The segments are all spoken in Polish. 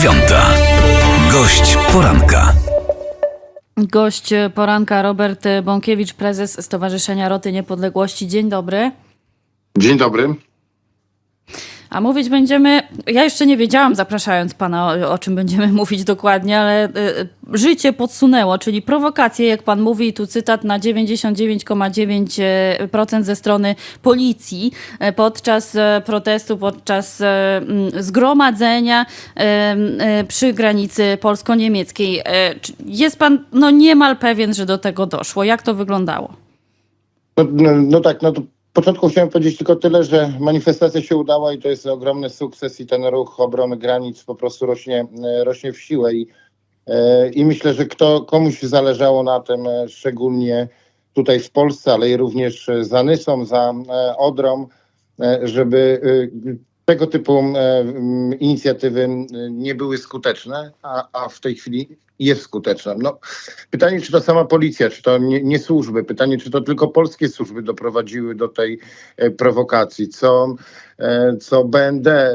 dziewiąta. Gość poranka. Gość poranka Robert Bąkiewicz, prezes Stowarzyszenia Roty Niepodległości. Dzień dobry. Dzień dobry. A mówić będziemy, ja jeszcze nie wiedziałam, zapraszając pana, o, o czym będziemy mówić dokładnie, ale y, życie podsunęło, czyli prowokacje, jak pan mówi, tu cytat na 99,9% ze strony policji e, podczas e, protestu, podczas mm, zgromadzenia przy granicy polsko-niemieckiej. Jest pan no, niemal pewien, że do tego doszło. Jak to wyglądało? No, no, no tak, no to początku chciałem powiedzieć tylko tyle, że manifestacja się udała i to jest ogromny sukces i ten ruch obrony granic po prostu rośnie, e, rośnie w siłę. I, e, i myślę, że kto, komuś zależało na tym, e, szczególnie tutaj w Polsce, ale i również za Nysą, za Odrą, żeby tego typu inicjatywy nie były skuteczne, a, a w tej chwili jest skuteczna. No, pytanie, czy to sama policja, czy to nie, nie służby, pytanie, czy to tylko polskie służby doprowadziły do tej e, prowokacji, co, e, co BND, e,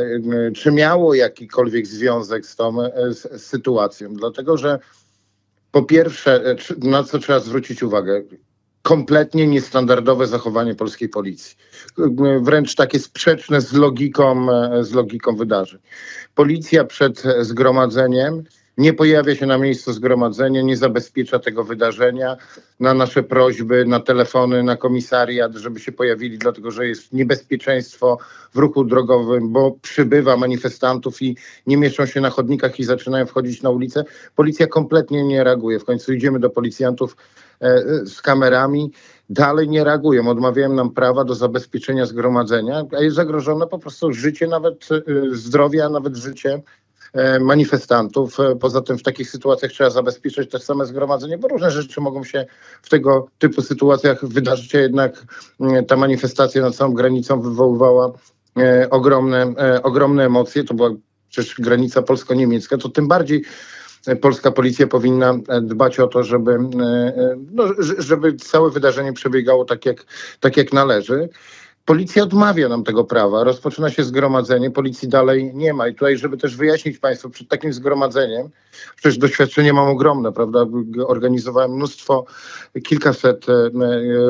czy miało jakikolwiek związek z tą e, z, z sytuacją. Dlatego, że po pierwsze, e, na co trzeba zwrócić uwagę, kompletnie niestandardowe zachowanie polskiej policji. E, Wręcz takie sprzeczne z logiką, z logiką wydarzeń. Policja przed zgromadzeniem nie pojawia się na miejscu zgromadzenia, nie zabezpiecza tego wydarzenia. Na nasze prośby, na telefony, na komisariat, żeby się pojawili, dlatego że jest niebezpieczeństwo w ruchu drogowym, bo przybywa manifestantów i nie mieszczą się na chodnikach i zaczynają wchodzić na ulicę. Policja kompletnie nie reaguje. W końcu idziemy do policjantów e, e, z kamerami. Dalej nie reagują, odmawiają nam prawa do zabezpieczenia zgromadzenia, a jest zagrożone po prostu życie, nawet e, zdrowie, a nawet życie manifestantów. E, Poza tym w takich sytuacjach trzeba zabezpieczyć też same zgromadzenie, bo różne rzeczy mogą się w tego typu sytuacjach wydarzyć, a jednak ta manifestacja nad całą granicą wywoływała e, ogromne, e, ogromne emocje. To była przecież granica polsko-niemiecka, to tym bardziej e, polska policja powinna e, dbać o to, żeby, e, e, no, żeby całe wydarzenie przebiegało tak jak, tak jak należy. Policja odmawia nam tego prawa. Rozpoczyna się zgromadzenie, policji dalej nie ma. I tutaj, żeby też wyjaśnić Państwu, przed takim zgromadzeniem, przecież doświadczenie mam ogromne, prawda? Organizowałem mnóstwo, kilkaset e, e,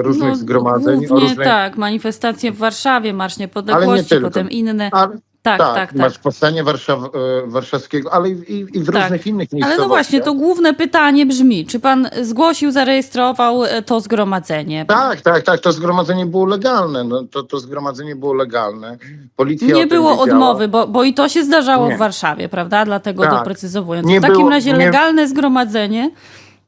różnych No, zgromadzeń. Głównie różnej- tak, manifestacje w Warszawie, Marsz Niepodległości, potem inne. A, Tak, tak, tak, tak. masz powstanie Warszaw, e, warszawskiego, ale i, i, w Tak. różnych innych Ale miejscowościach. no właśnie, to główne pytanie brzmi, czy pan zgłosił, zarejestrował e, to zgromadzenie? Tak, tak, tak, to zgromadzenie było legalne. No, to, to zgromadzenie było legalne. Policja Nie było odmowy, bo, bo i to się zdarzało Nie. w Warszawie, prawda? Dlatego Tak. doprecyzowując. Nie w takim było- razie nie- legalne zgromadzenie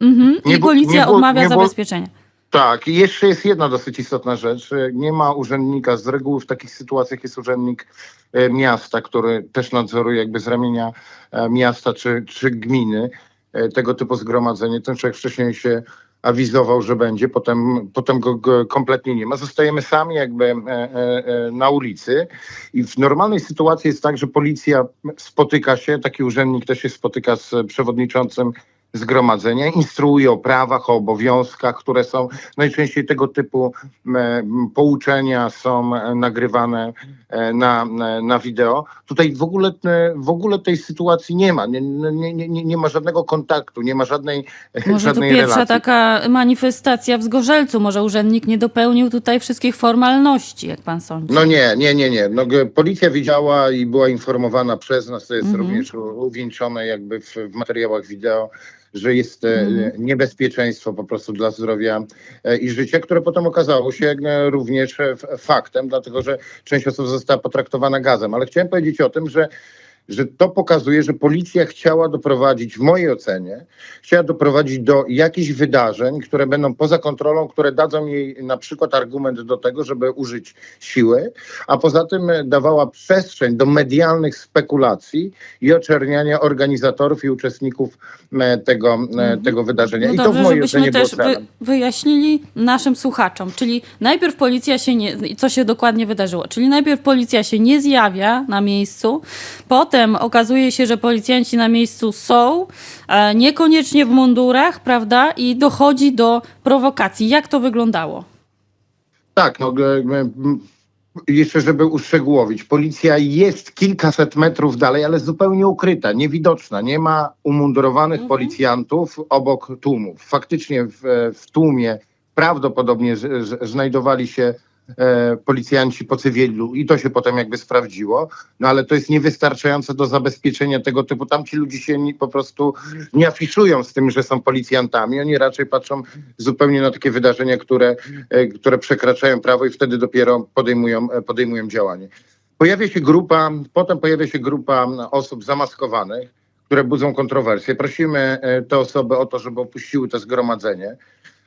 mhm, Nie i policja odmawia nie było- zabezpieczenia. Tak, i jeszcze jest jedna dosyć istotna rzecz. Nie ma urzędnika. Z reguły w takich sytuacjach jest urzędnik e, miasta, który też nadzoruje jakby z ramienia e, miasta czy, czy gminy e, tego typu zgromadzenie. Ten człowiek wcześniej się awizował, że będzie, potem, potem go, go kompletnie nie ma. Zostajemy sami jakby e, e, na ulicy i w normalnej sytuacji jest tak, że policja spotyka się, taki urzędnik też się spotyka z przewodniczącym zgromadzenia, instruuje o prawach, o obowiązkach, które są najczęściej tego typu m, pouczenia są e, nagrywane e, na, na- na wideo. Tutaj w ogóle, e, w ogóle tej sytuacji nie ma. Nie, nie, nie, nie- ma żadnego kontaktu, nie ma żadnej, Może to żadnej pierwsza relacji. taka manifestacja w Zgorzelcu. Może urzędnik nie dopełnił tutaj wszystkich formalności, jak pan sądzi? No nie, nie, nie, nie. No, policja wiedziała i była informowana przez nas, to jest Mhm. również uwieńczone jakby w, w materiałach wideo, że jest e, Mhm. niebezpieczeństwo po prostu dla zdrowia e, i życia, które potem okazało się również e, faktem, dlatego że część osób została potraktowana gazem. Ale chciałem powiedzieć o tym, że że to pokazuje, że policja chciała doprowadzić, w mojej ocenie, chciała doprowadzić do jakichś wydarzeń, które będą poza kontrolą, które dadzą jej na przykład argument do tego, żeby użyć siły, a poza tym e, dawała przestrzeń do medialnych spekulacji i oczerniania organizatorów i uczestników e, tego, e, tego wydarzenia. No I to dobrze, w mojej żebyśmy ocenie było też wy, celem. wyjaśnili naszym słuchaczom. Czyli najpierw policja się nie, co się dokładnie wydarzyło. Czyli najpierw policja się nie zjawia na miejscu, potem okazuje się, że policjanci na miejscu są, e, niekoniecznie w mundurach, prawda? I dochodzi do prowokacji. Jak to wyglądało? Tak, no, jeszcze żeby uszczegółowić, policja jest kilkaset metrów dalej, ale zupełnie ukryta, niewidoczna. Nie ma umundurowanych Mhm. policjantów obok tłumów. Faktycznie w, w tłumie prawdopodobnie znajdowali się policjanci po cywilu i to się potem jakby sprawdziło, no ale to jest niewystarczające do zabezpieczenia tego typu. Tam ci ludzie się nie, po prostu nie afiszują z tym, że są policjantami. Oni raczej patrzą zupełnie na takie wydarzenia, które, e, które przekraczają prawo i wtedy dopiero podejmują, e, podejmują działanie. Pojawia się grupa, potem pojawia się grupa osób zamaskowanych, które budzą kontrowersje. Prosimy e, te osoby o to, żeby opuściły to zgromadzenie,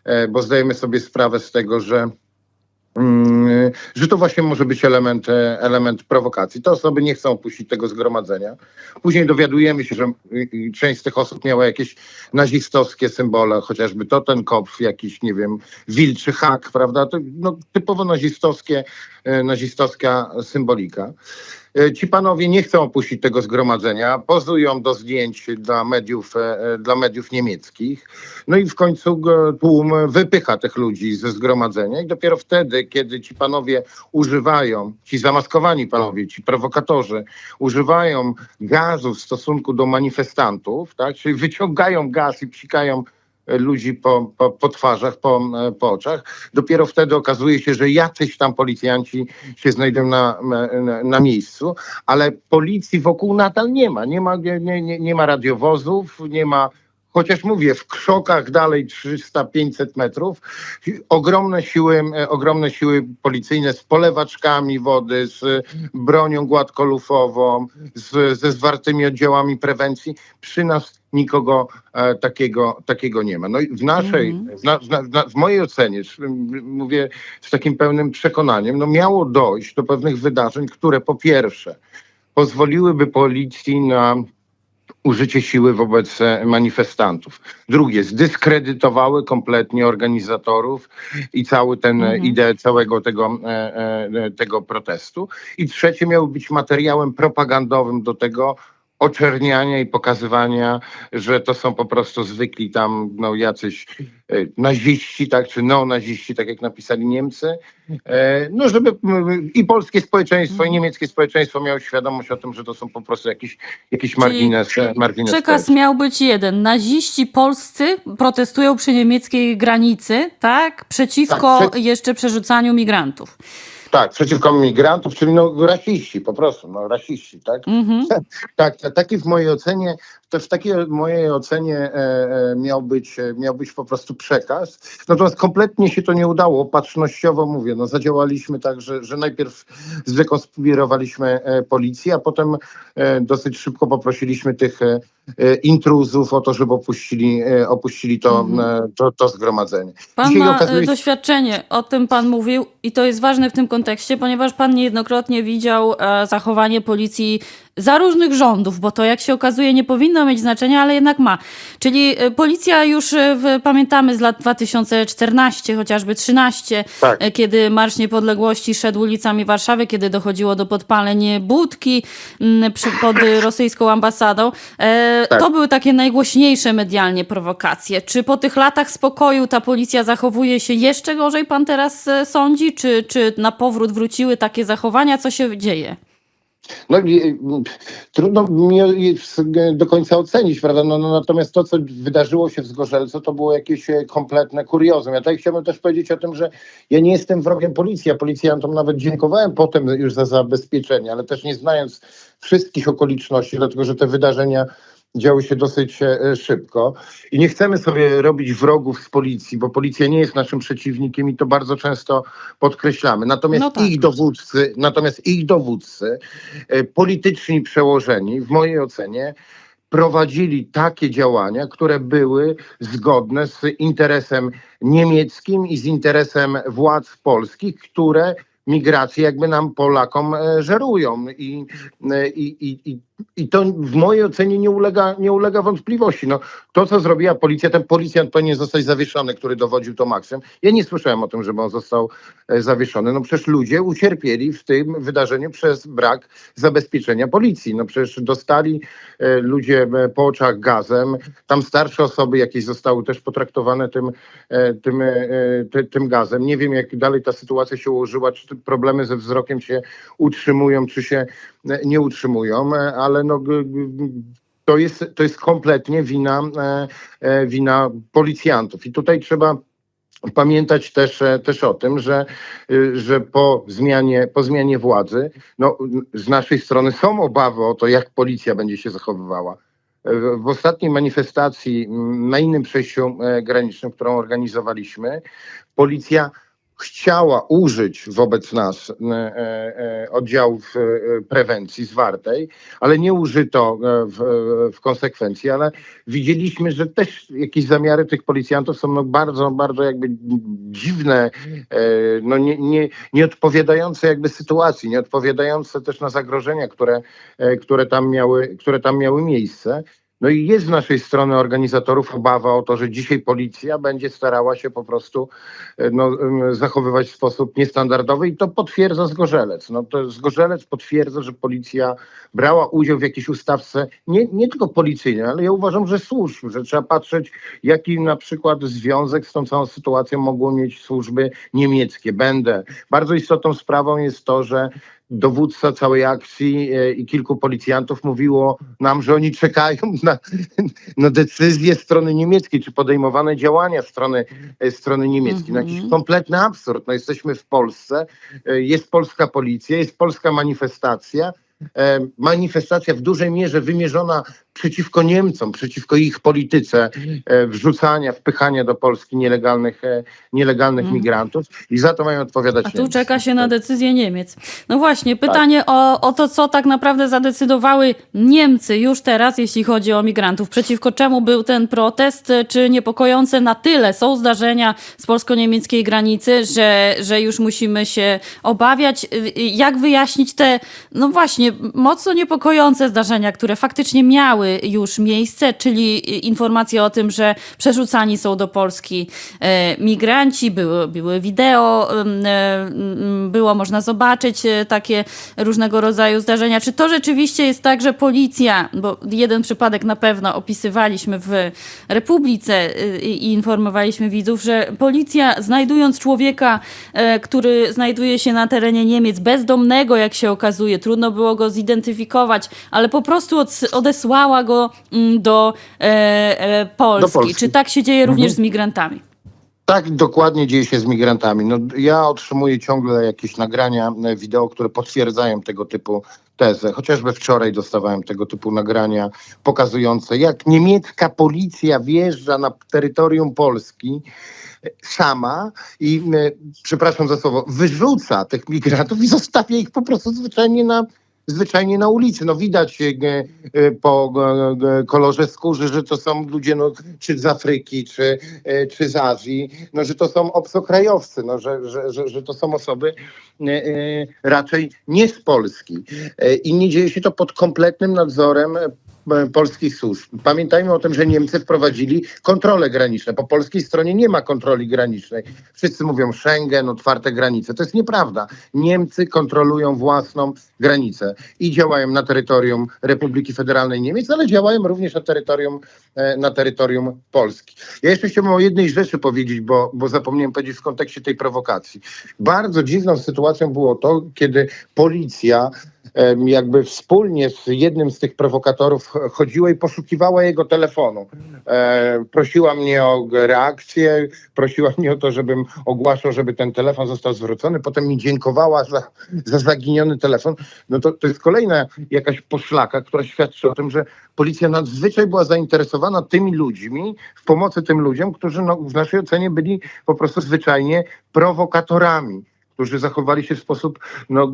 e, bo zdajemy sobie sprawę z tego, że że to właśnie może być element, e, element prowokacji. Te osoby nie chcą opuścić tego zgromadzenia. Później dowiadujemy się, że y, y, część z tych osób miała jakieś nazistowskie symbole, chociażby to ten kopf, jakiś, nie wiem, wilczy hak, prawda? To, no, typowo nazistowskie, e, nazistowska symbolika. E, Ci panowie nie chcą opuścić tego zgromadzenia, pozują do zdjęć dla mediów, e, dla mediów niemieckich. No i w końcu tłum wypycha tych ludzi ze zgromadzenia i dopiero wtedy, kiedy ci panowie używają, ci zamaskowani panowie, ci prowokatorzy, używają gazu w stosunku do manifestantów, tak, czyli wyciągają gaz i psikają e, ludzi po, po, po twarzach, po, e, po oczach. Dopiero wtedy okazuje się, że jacyś tam policjanci się znajdą na, na, na miejscu, ale policji wokół nadal nie ma. Nie ma, nie, nie, nie ma radiowozów, nie ma Chociaż mówię, w krzokach dalej 300-500 metrów, ogromne siły, e, ogromne siły policyjne z polewaczkami wody, z bronią gładkolufową, z, ze zwartymi oddziałami prewencji. Przy nas nikogo e, takiego, takiego nie ma. No i w naszej, w, na, w, na, w na- w mojej ocenie, mówię z takim pełnym przekonaniem, no miało dojść do pewnych wydarzeń, które po pierwsze pozwoliłyby policji na użycie siły wobec e, manifestantów. Drugie, zdyskredytowały kompletnie organizatorów i cały ten Mhm. e, ideę całego tego, tego protestu. I trzecie, miały być materiałem propagandowym do tego oczerniania i pokazywania, że to są po prostu zwykli tam no, jacyś e, naziści, tak, czy neonaziści, tak jak napisali Niemcy. E, no, żeby i polskie społeczeństwo, i niemieckie społeczeństwo miało świadomość o tym, że to są po prostu jakiś, jakiś margines, e, margines Przekaz społeczny. miał być jeden. Naziści polscy protestują przy niemieckiej granicy, tak? Przeciwko Tak, jeszcze przerzucaniu migrantów. Tak, przeciwko migrantów, czyli no rasiści po prostu, no rasiści, tak? Mhm. Tak, ta- taki w mojej ocenie, to w takiej mojej ocenie e, e, miał, być, e, miał być po prostu przekaz. Natomiast kompletnie się to nie udało, patrznościowo mówię, no zadziałaliśmy tak, że, że najpierw zdekonspirowaliśmy e, policję, a potem dosyć szybko poprosiliśmy tych intruzów o to, żeby opuścili, opuścili to, Mhm. to, to zgromadzenie. Pan Dzisiaj ma okazuje doświadczenie, o tym pan mówił i to jest ważne w tym kontekście, ponieważ pan niejednokrotnie widział zachowanie policji za różnych rządów, bo to jak się okazuje nie powinno mieć znaczenia, ale jednak ma. Czyli e, policja już e, w, pamiętamy z lat 2014, chociażby 13, Tak. e, kiedy Marsz Niepodległości szedł ulicami Warszawy, kiedy dochodziło do podpaleń budki m, przy, pod rosyjską ambasadą. E, Tak. To były takie najgłośniejsze medialnie prowokacje. Czy po tych latach spokoju ta policja zachowuje się jeszcze gorzej, pan teraz e, sądzi? Czy, czy na powrót wróciły takie zachowania? Co się dzieje? No, trudno mi s- do końca ocenić, prawda? No, no, natomiast to, co wydarzyło się w Zgorzelcu, to było jakieś e, kompletne kuriozum. Ja tutaj chciałbym też powiedzieć o tym, że ja nie jestem wrogiem policji, ja policjantom nawet dziękowałem potem już za zabezpieczenie, ale też nie znając wszystkich okoliczności, dlatego że te wydarzenia działy się dosyć e, szybko i nie chcemy sobie robić wrogów z policji, bo policja nie jest naszym przeciwnikiem i to bardzo często podkreślamy. Natomiast No tak. ich dowódcy, natomiast ich dowódcy, e, polityczni przełożeni, w mojej ocenie, prowadzili takie działania, które były zgodne z interesem niemieckim i z interesem władz polskich, które migrację jakby nam Polakom e, żerują i, e, i, i, i, i to w mojej ocenie nie ulega, nie ulega wątpliwości. No, to, co zrobiła policja, ten policjant powinien zostać zawieszony, który dowodził Tomaksem. Ja nie słyszałem o tym, żeby on został e, zawieszony. No przecież ludzie ucierpieli w tym wydarzeniu przez brak zabezpieczenia policji. No przecież dostali e, ludzie e, po oczach gazem. Tam starsze osoby jakieś zostały też potraktowane tym, tym, ty, tym gazem. Nie wiem, jak dalej ta sytuacja się ułożyła, czy, problemy ze wzrokiem się utrzymują, czy się nie utrzymują, e, ale no, to, jest, to jest kompletnie wina, e, e, wina policjantów. I tutaj trzeba pamiętać też, e, też o tym, że, że po, zmianie, po zmianie władzy no, z naszej strony są obawy o to, jak policja będzie się zachowywała. E, W ostatniej manifestacji na innym przejściu e, granicznym, którą organizowaliśmy, policja chciała użyć wobec nas e, e, e, oddziałów prewencji zwartej, ale nie użyto w, w konsekwencji, ale widzieliśmy, że też jakieś zamiary tych policjantów są no bardzo, bardzo jakby dziwne, no nie, nie, nie odpowiadające jakby sytuacji, nie odpowiadające też na zagrożenia, które, które, tam, miały, które tam miały miejsce. No i jest z naszej strony organizatorów obawa o to, że dzisiaj policja będzie starała się po prostu e, no, zachowywać w sposób niestandardowy i to potwierdza Zgorzelec. No, to Zgorzelec potwierdza, że policja brała udział w jakiejś ustawce, nie, nie tylko policyjnej, ale ja uważam, że służb, że trzeba patrzeć, jaki na przykład związek z tą całą sytuacją mogło mieć służby niemieckie. Będę. Bardzo istotną sprawą jest to, że dowódca całej akcji e, i kilku policjantów mówiło nam, że oni czekają na, na decyzję strony niemieckiej, czy podejmowane działania strony, e, strony niemieckiej. No jakiś Mhm. kompletny absurd. No jesteśmy w Polsce, e, jest polska policja, jest polska manifestacja, manifestacja w dużej mierze wymierzona przeciwko Niemcom, przeciwko ich polityce e, wrzucania, wpychania do Polski nielegalnych, e, nielegalnych Mhm. migrantów i za to mają odpowiadać A tu Niemcy. czeka się na decyzję Niemiec. No właśnie, pytanie o, o to, co tak naprawdę zadecydowały Niemcy już teraz, jeśli chodzi o migrantów. Przeciwko czemu był ten protest? Czy niepokojące na tyle są zdarzenia z polsko-niemieckiej granicy, że, że już musimy się obawiać? Jak wyjaśnić te, no właśnie, mocno niepokojące zdarzenia, które faktycznie miały już miejsce, czyli informacje o tym, że przerzucani są do Polski e, migranci, były, były wideo, e, było można zobaczyć e, takie różnego rodzaju zdarzenia. Czy to rzeczywiście jest tak, że policja, bo jeden przypadek na pewno opisywaliśmy w Republice i informowaliśmy widzów, że policja znajdując człowieka, który znajduje się na terenie Niemiec, bezdomnego jak się okazuje, trudno było go zidentyfikować, ale po prostu od, go mm, do, e, e, Polski. Polski. Czy tak się dzieje również z migrantami? Tak dokładnie dzieje się z migrantami. No, ja otrzymuję ciągle jakieś nagrania e, wideo, które potwierdzają tego typu tezę. Chociażby wczoraj dostawałem tego typu nagrania pokazujące, jak niemiecka policja wjeżdża na terytorium Polski sama i, przepraszam za słowo, wyrzuca tych migrantów i zostawia ich po prostu zwyczajnie na, zwyczajnie na ulicy. No widać e, e, po e, kolorze skóry, że to są ludzie no, czy z Afryki, czy, czy z Azji, no, że to są obcokrajowcy, no, że, że, że, że to są osoby raczej nie z Polski. I nie dzieje się to pod kompletnym nadzorem polskich służb. Pamiętajmy o tym, że Niemcy wprowadzili kontrole graniczne. Po polskiej stronie nie ma kontroli granicznej. Wszyscy mówią Schengen, otwarte granice. To jest nieprawda. Niemcy kontrolują własną granicę i działają na terytorium Republiki Federalnej Niemiec, ale działają również na terytorium, e, na terytorium Polski. Ja jeszcze chciałbym o jednej rzeczy powiedzieć, bo, bo zapomniałem powiedzieć w kontekście tej prowokacji. Bardzo dziwną sytuacją było to, kiedy policja jakby wspólnie z jednym z tych prowokatorów ch- chodziła i poszukiwała jego telefonu. E, prosiła mnie o reakcję, prosiła mnie o to, żebym ogłaszał, żeby ten telefon został zwrócony, potem mi dziękowała za, za zaginiony telefon. No to, to jest kolejna jakaś poszlaka, która świadczy o tym, że policja nadzwyczaj była zainteresowana tymi ludźmi, w pomocy tym ludziom, którzy no, w naszej ocenie byli po prostu zwyczajnie prowokatorami którzy zachowali się w sposób no,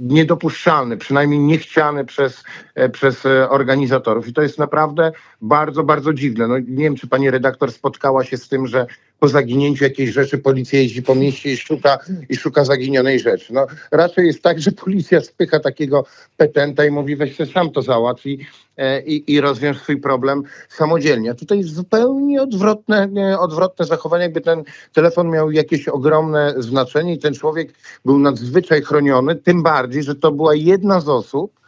niedopuszczalny, przynajmniej niechciany przez, e, przez e, organizatorów. I to jest naprawdę bardzo, bardzo dziwne. No, nie wiem, czy pani redaktor spotkała się z tym, że po zaginięciu jakiejś rzeczy policja jeździ po mieście i szuka, i szuka zaginionej rzeczy. No, raczej jest tak, że policja spycha takiego petenta i mówi weź się sam to załatw i, e, i, i rozwiąż swój problem samodzielnie. A tutaj jest zupełnie odwrotne, odwrotne zachowanie, jakby ten telefon miał jakieś ogromne znaczenie i ten człowiek był nadzwyczaj chroniony, tym bardziej, że to była jedna z osób,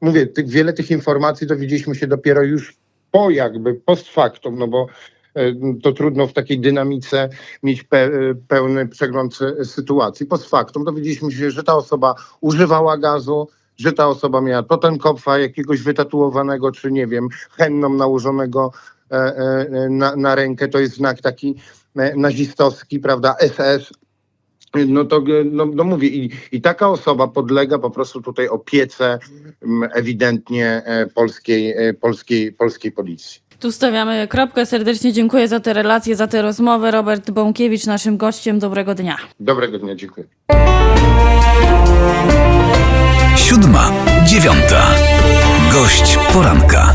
mówię, wiele tych informacji dowiedzieliśmy się dopiero już po jakby, post factum, no bo to trudno w takiej dynamice mieć pe, pełny przegląd e, sytuacji. Post factum dowiedzieliśmy się, że ta osoba używała gazu, że ta osoba miała totenkopfa jakiegoś wytatuowanego, czy nie wiem, henną nałożonego e, e, na, na rękę. To jest znak taki e, nazistowski, prawda, SS. No to no, no mówię, i, i taka osoba podlega po prostu tutaj opiece ewidentnie e, polskiej, e, polskiej, polskiej policji. Tu stawiamy kropkę. Serdecznie dziękuję za te relacje, za tę rozmowę. Robert Bąkiewicz, naszym gościem. Dobrego dnia. Dobrego dnia, dziękuję. Siódma, dziewiąta. Gość poranka.